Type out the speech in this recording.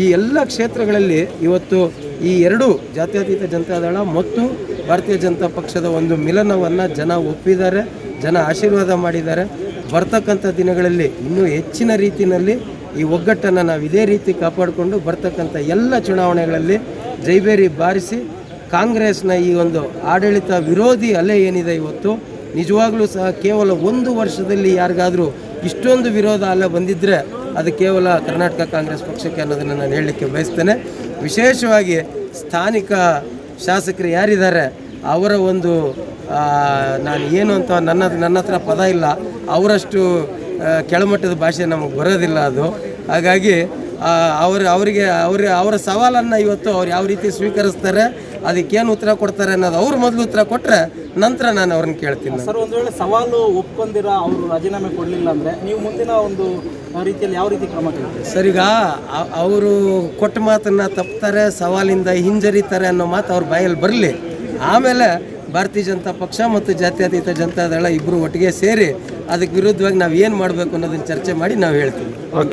ಈ ಎಲ್ಲ ಕ್ಷೇತ್ರಗಳಲ್ಲಿ ಇವತ್ತು ಈ ಎರಡು ಜಾತ್ಯತೀತ ಜನತಾದಳ ಮತ್ತು ಭಾರತೀಯ ಜನತಾ ಪಕ್ಷದ ಒಂದು ಮಿಲನವನ್ನು ಜನ ಒಪ್ಪಿದ್ದಾರೆ, ಜನ ಆಶೀರ್ವಾದ ಮಾಡಿದ್ದಾರೆ. ಬರ್ತಕ್ಕಂಥ ದಿನಗಳಲ್ಲಿ ಇನ್ನೂ ಹೆಚ್ಚಿನ ರೀತಿಯಲ್ಲಿ ಈ ಒಗ್ಗಟ್ಟನ್ನು ನಾವು ಇದೇ ರೀತಿ ಕಾಪಾಡಿಕೊಂಡು ಬರ್ತಕ್ಕಂಥ ಎಲ್ಲ ಚುನಾವಣೆಗಳಲ್ಲಿ ಜೈಬೇರಿ ಬಾರಿಸಿ ಕಾಂಗ್ರೆಸ್ನ ಈ ಒಂದು ಆಡಳಿತ ವಿರೋಧಿ ಅಲೆ ಏನಿದೆ ಇವತ್ತು, ನಿಜವಾಗ್ಲೂ ಸಹ ಕೇವಲ ಒಂದು ವರ್ಷದಲ್ಲಿ ಯಾರಿಗಾದರೂ ಇಷ್ಟೊಂದು ವಿರೋಧ ಅಲೆ ಬಂದಿದ್ದರೆ ಅದು ಕೇವಲ ಕರ್ನಾಟಕ ಕಾಂಗ್ರೆಸ್ ಪಕ್ಷಕ್ಕೆ ಅನ್ನೋದನ್ನು ನಾನು ಹೇಳಲಿಕ್ಕೆ ಬಯಸ್ತೇನೆ. ವಿಶೇಷವಾಗಿ ಸ್ಥಾನಿಕ ಶಾಸಕರು ಯಾರಿದ್ದಾರೆ, ಅವರ ಒಂದು ನಾನು ಏನು ಅಂತ ನನ್ನ ನನ್ನ ಹತ್ರ ಪದ ಇಲ್ಲ, ಅವರಷ್ಟು ಕೆಳಮಟ್ಟದ ಭಾಷೆ ನಮಗೆ ಬರೋದಿಲ್ಲ ಅದು. ಹಾಗಾಗಿ ಅವ್ರ ಅವರಿಗೆ ಅವ್ರ ಅವರ ಸವಾಲನ್ನು ಇವತ್ತು ಅವ್ರು ಯಾವ ರೀತಿ ಸ್ವೀಕರಿಸ್ತಾರೆ ಅದಕ್ಕೇನು ಉತ್ತರ ಕೊಡ್ತಾರೆ ಅನ್ನೋದು ಅವ್ರು ಮೊದಲು ಉತ್ತರ ಕೊಟ್ಟರೆ ನಂತರ ನಾನು ಅವ್ರನ್ನ ಕೇಳ್ತೀನಿ ಸರ್ ಒಂದು ವೇಳೆ ಸವಾಲು ಒಪ್ಕೊಂಡಿರ ಅವರು ರಾಜೀನಾಮೆ ಕೊಡಲಿಲ್ಲ ಅಂದರೆ ನೀವು ಮುಂದಿನ ಒಂದು ರೀತಿಯಲ್ಲಿ ಯಾವ ರೀತಿ ಕ್ರಮ ಸರ್ ಈಗ ಅವರು ಕೊಟ್ಟ ಮಾತನ್ನು ತಪ್ತಾರೆ ಸವಾಲಿಂದ ಹಿಂಜರಿತಾರೆ ಅನ್ನೋ ಮಾತು ಅವ್ರ ಬಾಯಲ್ಲಿ ಬರಲಿ. ಆಮೇಲೆ ಭಾರತೀಯ ಜನತಾ ಪಕ್ಷ ಮತ್ತು ಜಾತ್ಯತೀತ ಜನತಾದಳ ಇಬ್ಬರು ಒಟ್ಟಿಗೆ ಸೇರಿ ಅದಕ್ಕೆ ವಿರುದ್ಧವಾಗಿ ನಾವು ಏನು ಮಾಡಬೇಕು ಅನ್ನೋದನ್ನು ಚರ್ಚೆ ಮಾಡಿ ನಾವು ಹೇಳ್ತೀವಿ. ಓಕೆ